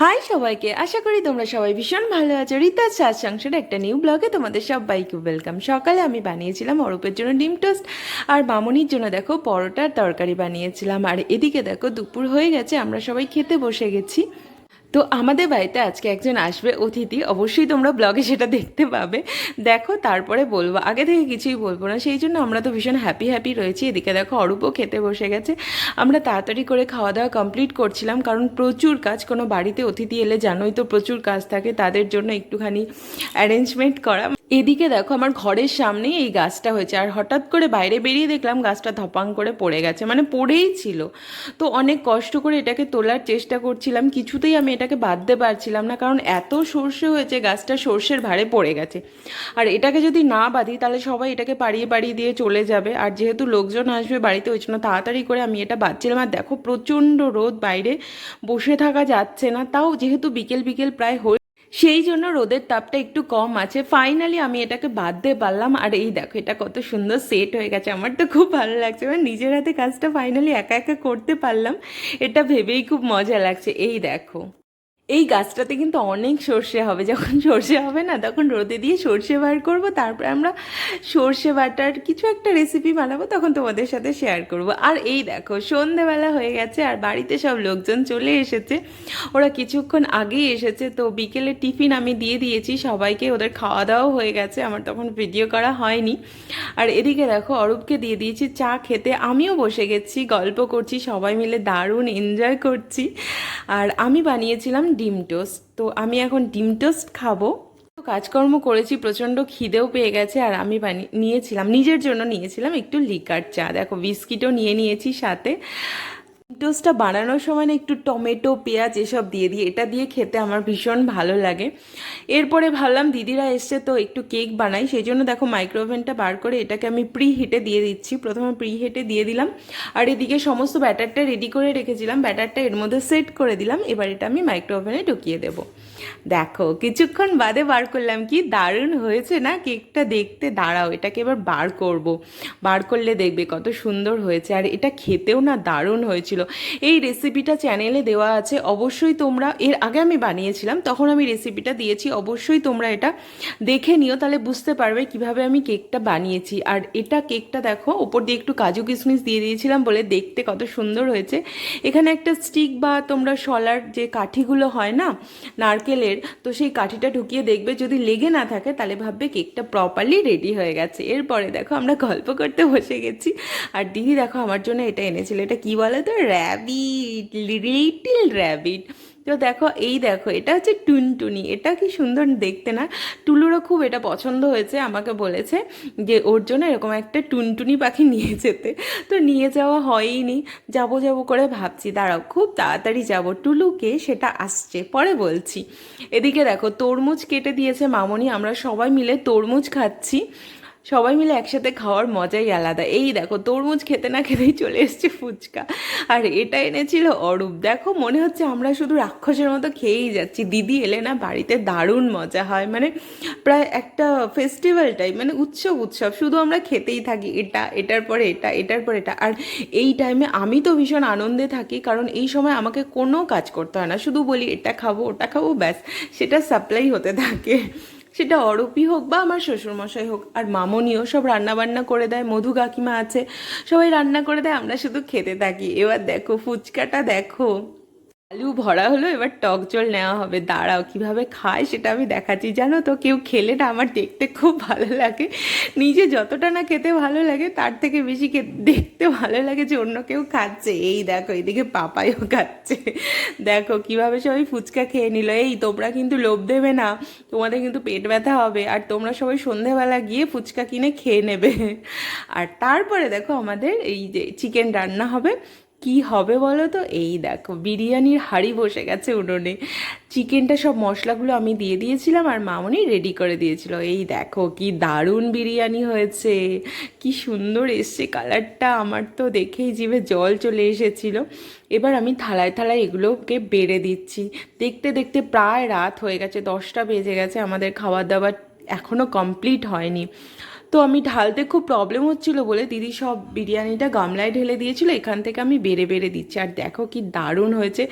High সবাইকে। আশা করি তোমরা সবাই ভীষণ ভালো আছো। রীতার সাজ সংসারে একটা নিউ ব্লগে তোমাদের সবাইকে ওয়েলকাম সকালে আমি বানিয়েছিলাম অরূপের জন্য ডিম টোস্ট আর মামনির জন্য দেখো পরোটার তরকারি বানিয়েছিলাম। আর এদিকে দেখো দুপুর হয়ে গেছে, আমরা সবাই খেতে বসে গেছি। তো আমাদের বাড়িতে আজকে একজন আসবে, অতিথি। অবশ্যই তোমরা ব্লগে সেটা দেখতে পাবে। দেখো, তারপরে বলব। আগে থেকে কিছুই বলব না। সেই জন্য আমরা তো ভীষণ হ্যাপি হ্যাপি রয়েছি। এদিকে দেখো, অরূপও খেতে বসে গেছে। আমরা তাড়াতাড়ি করে খাওয়া দাওয়া কমপ্লিট করছিলাম, কারণ প্রচুর কাজ। কোনো বাড়িতে অতিথি এলে জানোই তো প্রচুর কাজ থাকে। তাদের জন্য একটুখানি অ্যারেঞ্জমেন্ট করা। এদিকে দেখো আমার ঘরের সামনেই এই গাছটা হয়েছে। আর হঠাৎ করে বাইরে বেরিয়ে দেখলাম গাছটা ধপাং করে পড়ে গেছে মানে পড়েই ছিল। তো অনেক কষ্ট করে এটাকে তোলার চেষ্টা করছিলাম, কিছুতেই আমি এটাকে বাঁধতে পারছিলাম না, কারণ এত সর্ষে হয়েছে, গাছটা সর্ষের ভারে পড়ে গেছে। আর এটাকে যদি না বাঁধি, তাহলে সবাই এটাকে পাড়িয়ে পাড়িয়ে দিয়ে চলে যাবে। আর যেহেতু লোকজন আসবে বাড়িতে, ওই জন্য তাড়াতাড়ি করে আমি এটা বাঁধছিলাম। আর দেখো, প্রচণ্ড রোদ বাইরে, বসে থাকা যাচ্ছে না। তাও যেহেতু বিকেল বিকেল প্রায় হয়ে সেই জন্য রোদের তাপটা একটু কম আছে। ফাইনালি আমি এটাকে বাদ দিয়ে পারলাম। আর এই দেখো, এটা কত সুন্দর সেট হয়ে গেছে। আমার তো খুব ভালো লাগছে। এবার নিজের হাতে কাজটা ফাইনালি একা একা করতে পারলাম। এটা ভেবেই খুব মজা লাগছে। এই দেখো। এই গাছটাতে কিন্তু অনেক সর্ষে হবে। যখন সর্ষে হবে না, তখন রোদে দিয়ে সর্ষে বার করব, তারপরে আমরা সর্ষে বাটার কিছু একটা রেসিপি বানাবো, তখন তোমাদের সাথে শেয়ার করব। আর এই দেখো, সন্ধেবেলা হয়ে গেছে, আর বাড়িতে সব লোকজন চলে এসেছে। ওরা কিছুক্ষণ আগেই এসেছে, তো বিকেলে টিফিন আমি দিয়ে দিয়েছি, সবাইকে ওদের খাওয়া দাওয়াও হয়ে গেছে, আমার তখন ভিডিও করা হয়নি। আর এদিকে দেখো, অরূপকে দিয়ে দিয়েছি চা খেতে, আমিও বসে গেছি, গল্প করছি, সবাই মিলে দারুণ এনজয় করছি। আর আমি বানিয়েছিলাম ডিম টোস্ট। তো আমি এখন ডিম টোস্ট খাব। তো কাজকর্ম করেছি, প্রচণ্ড খিদেও পেয়ে গেছে আর আমি বানিয়ে নিয়েছিলাম, নিজের জন্য নিয়েছিলাম একটু লিকার চা। দেখো, বিস্কিটও নিয়ে নিয়েছি সাথে। টোস্টটা বানানোর সময় না একটু টমেটো, পেঁয়াজ এসব দিয়ে দিই। এটা দিয়ে খেতে আমার ভীষণ ভালো লাগে। এরপরে ভাবলাম দিদিরা এসছে তো একটু কেক বানাই। সেই জন্য দেখো মাইক্রোওভেনটা বার করে এটাকে আমি প্রি হিটে দিয়ে দিচ্ছি। প্রথমে প্রি হিটে দিয়ে দিলাম। আর এদিকে সমস্ত ব্যাটারটা রেডি করে রেখেছিলাম। ব্যাটারটা এর মধ্যে সেট করে দিলাম। এবার এটা আমি মাইক্রোওভেনে ঢুকিয়ে দেবো। দেখো, কিছুক্ষণ বাদে বার করলাম কি, দারুণ হয়েছে না? কেকটা দেখতে, দাঁড়াও, এটাকে এবার বার করব। বার করলে দেখবে কত সুন্দর হয়েছে। আর এটা খেতেও না দারুণ হয়েছিল। এই রেসিপিটা চ্যানেলে দেওয়া আছে। অবশ্যই তোমরা, এর আগে আমি বানিয়েছিলাম, তখন আমি রেসিপিটা দিয়েছি। অবশ্যই তোমরা এটা দেখে নিও, তাহলে বুঝতে পারবে কীভাবে আমি কেকটা বানিয়েছি। আর এটা কেকটা দেখো, ওপর দিয়ে একটু কাজু কিশমিশ দিয়ে দিয়েছিলাম বলে দেখতে কত সুন্দর হয়েছে। এখানে একটা স্টিক বা তোমরা শলার যে কাঠিগুলো হয় না নারকেলের তো সেই কাঠিটা ঢুকিয়ে দেখবে যদি লেগে না থাকে, তাহলে ভাববে কেকটা প্রপারলি রেডি হয়ে গেছে। এরপরে দেখো আমরা গল্প করতে বসে গেছি। আর দিদি দেখো আমার জন্য এটা এনেছিল। এটা কি বলে তো র্যাবিট লিটিল র্যাবিট তো দেখো, এই দেখো, এটা হচ্ছে টুনটুনি। এটা কি সুন্দর দেখতে না? টুলুরও খুব এটা পছন্দ হয়েছে, আমাকে বলেছে যে ওর জন্য এরকম একটা টুনটুনি পাখি নিয়ে যেতে। তো নিয়ে যাওয়া হয়ইনি। যাব যাব করে ভাবছি। দাঁড়াও, খুব তাড়াতাড়ি যাব। টুলুকে সেটা আসছে, পরে বলছি। এদিকে দেখো, তরমুজ কেটে দিয়েছে মামনি। আমরা সবাই মিলে তরমুজ খাচ্ছি। সবাই মিলে একসাথে খাওয়ার মজাই আলাদা। এই দেখো, তরমুজ খেতে না খেতেই চলে এসছে ফুচকা। আর এটা এনেছিল অরূপ। দেখো, মনে হচ্ছে আমরা শুধু রাক্ষসের মতো খেয়েই যাচ্ছি। দিদি এলে না বাড়িতে দারুণ মজা হয়। মানে প্রায় একটা ফেস্টিভ্যাল টাইপ মানে উৎসব উৎসব। শুধু আমরা খেতেই থাকি। এটা, এটার পরে এটা, এটার পরে এটা। আর এই টাইমে আমি তো ভীষণ আনন্দে থাকি, কারণ এই সময় আমাকে কোনো কাজ করতে হয় না। শুধু বলি, এটা খাব, ওটা খাব, ব্যাস। সেটা সাপ্লাই হতে থাকে। সেটা অরূপই হোক বা আমার শ্বশুরমশাই হোক, আর মামনিও সব রান্নাবান্না করে দেয়, মধু কাকিমা আছে, সবাই রান্না করে দেয়, আমরা শুধু খেতে থাকি। এবার দেখো, ফুচকাটা দেখো। আলু ভরা হলো, এবার টক জল নেওয়া হবে। দাঁড়াও, কীভাবে খায় সেটা আমি দেখাচ্ছি। জানো তো, কেউ খেলে না, আমার দেখতে খুব ভালো লাগে। নিজে যতটা না খেতে ভালো লাগে, তার থেকে বেশি দেখতে ভালো লাগে যে অন্য কেউ খাচ্ছে। এই দেখো, এদিকে পাপাইও খাচ্ছে। দেখো, কীভাবে সবাই ফুচকা খেয়ে নিল। এই, তোমরা কিন্তু লোভ দেবে না। তোমাদের কিন্তু পেট ব্যথা হবে। আর তোমরা সবাই সন্ধেবেলা গিয়ে ফুচকা কিনে খেয়ে নেবে। আর তারপরে দেখো, আমাদের এই যে চিকেন রান্না হবে। কি হবে বলো তো? এই দেখো, বিরিয়ানির হাঁড়ি বসে গেছে উনুনে। চিকেনটা সব মশলাগুলো আমি দিয়ে দিয়েছিলাম আর মামনি রেডি করে দিয়েছিল। এই দেখো, কি দারুণ বিরিয়ানি হয়েছে। কি সুন্দর এসছে কালারটা আমার তো দেখেই জিভে জল চলে এসেছিল। এবার আমি থালায় থালায় এগুলোকে বেড়ে দিচ্ছি। দেখতে দেখতে প্রায় রাত হয়ে গেছে, দশটা বেজে গেছে, আমাদের খাবার দাবার এখনও কমপ্লিট হয়নি। তো আমি ঢালতে খুব প্রবলেম হচ্ছিল বলে দিদি সব বিরিয়ানিটা গামলায় ঢেলে দিয়েছিল, এখান থেকে আমি বেড়ে বেড়ে দিচ্ছি। আর দেখো কি দারুণ হয়েছে।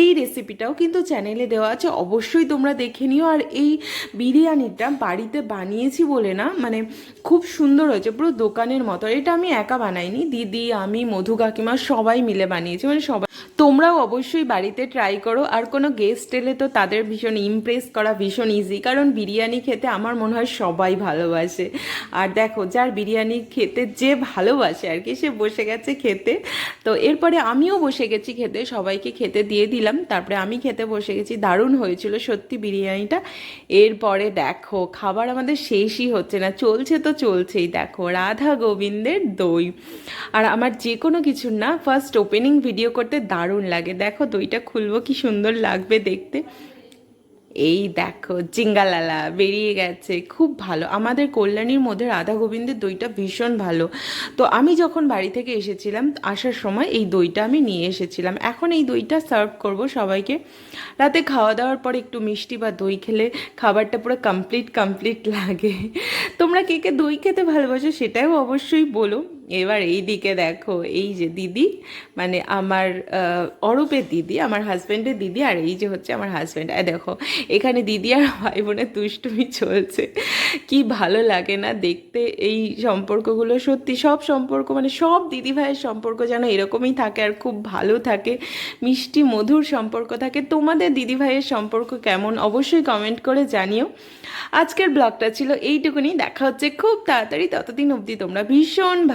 এই রেসিপিটাও কিন্তু চ্যানেলে দেওয়া আছে, অবশ্যই তোমরা দেখে নিও। আর এই বিরিয়ানিটা বাড়িতে বানিয়েছি বলে না মানে খুব সুন্দর হয়েছে, পুরো দোকানের মতো। এটা আমি একা বানাইনি, দিদি, আমি, মধু কাকিমা সবাই মিলে বানিয়েছি মানে সবাই তোমরাও অবশ্যই বাড়িতে ট্রাই করো। আর কোনো গেস্ট এলে তো তাদের ভীষণ ইমপ্রেস করা ভীষণ ইজি কারণ বিরিয়ানি খেতে আমার মনে হয় সবাই ভালোবাসে। আর দেখো, যার বিরিয়ানি খেতে যে ভালোবাসে আর কি, সে বসে গেছে খেতে। তো এরপরে আমিও বসে গেছি খেতে, সবাইকে খেতে দিয়ে দিলাম। তারপরে আমি খেতে বসে গেছি, দারুণ হয়েছিল সত্যি বিরিয়ানিটা। এরপরে দেখো, খাবার আমাদের শেষই হচ্ছে না, চলছে তো চলছেই। দেখো, রাধা গোবিন্দের দই। আর আমার যে কোনো কিছুর না ফার্স্ট ওপেনিং ভিডিও করতে দারুণ লাগে। দেখো দইটা খুলবো, কি সুন্দর লাগবে দেখতে। এই দেখো, জিঙ্গালালা বেরিয়ে গেছে, খুব ভালো। আমাদের কল্যাণীর মধ্যে রাধা গোবিন্দের দইটা ভীষণ ভালো। তো আমি যখন বাড়ি থেকে এসেছিলাম, আসার সময় এই দইটা আমি নিয়ে এসেছিলাম। এখন এই দইটা সার্ভ করব সবাইকে। রাতে খাওয়া দাওয়ার পর একটু মিষ্টি বা দই খেলে খাবারটা পুরো কমপ্লিট কমপ্লিট লাগে। তোমরা কে কে দই খেতে ভালোবাসো সেটাও অবশ্যই বলো। এবার এই দিকে দেখো, এই যে দিদি মানে আমার অরূপের দিদি, আমার হাজব্যান্ডের দিদি, আর এই যে হচ্ছে আমার হাজব্যান্ড আর দেখো, এখানে দিদি আর ভাই বোনের দুষ্টুমি চলছে। কি ভালো লাগে না দেখতে এই সম্পর্কগুলো। সত্যি সব সম্পর্ক মানে সব দিদি ভাইয়ের সম্পর্ক যেন এরকমই থাকে আর খুব ভালো থাকে। মিষ্টি, মধুর সম্পর্ক থাকে। তোমাদের দিদি ভাইয়ের সম্পর্ক কেমন? অবশ্যই কমেন্ট করে জানিও। আজকের ব্লগটা ছিল এইটুকুনি। দেখা হচ্ছে খুব তাড়াতাড়ি। ততদিন অবধি তোমরা ভীষণ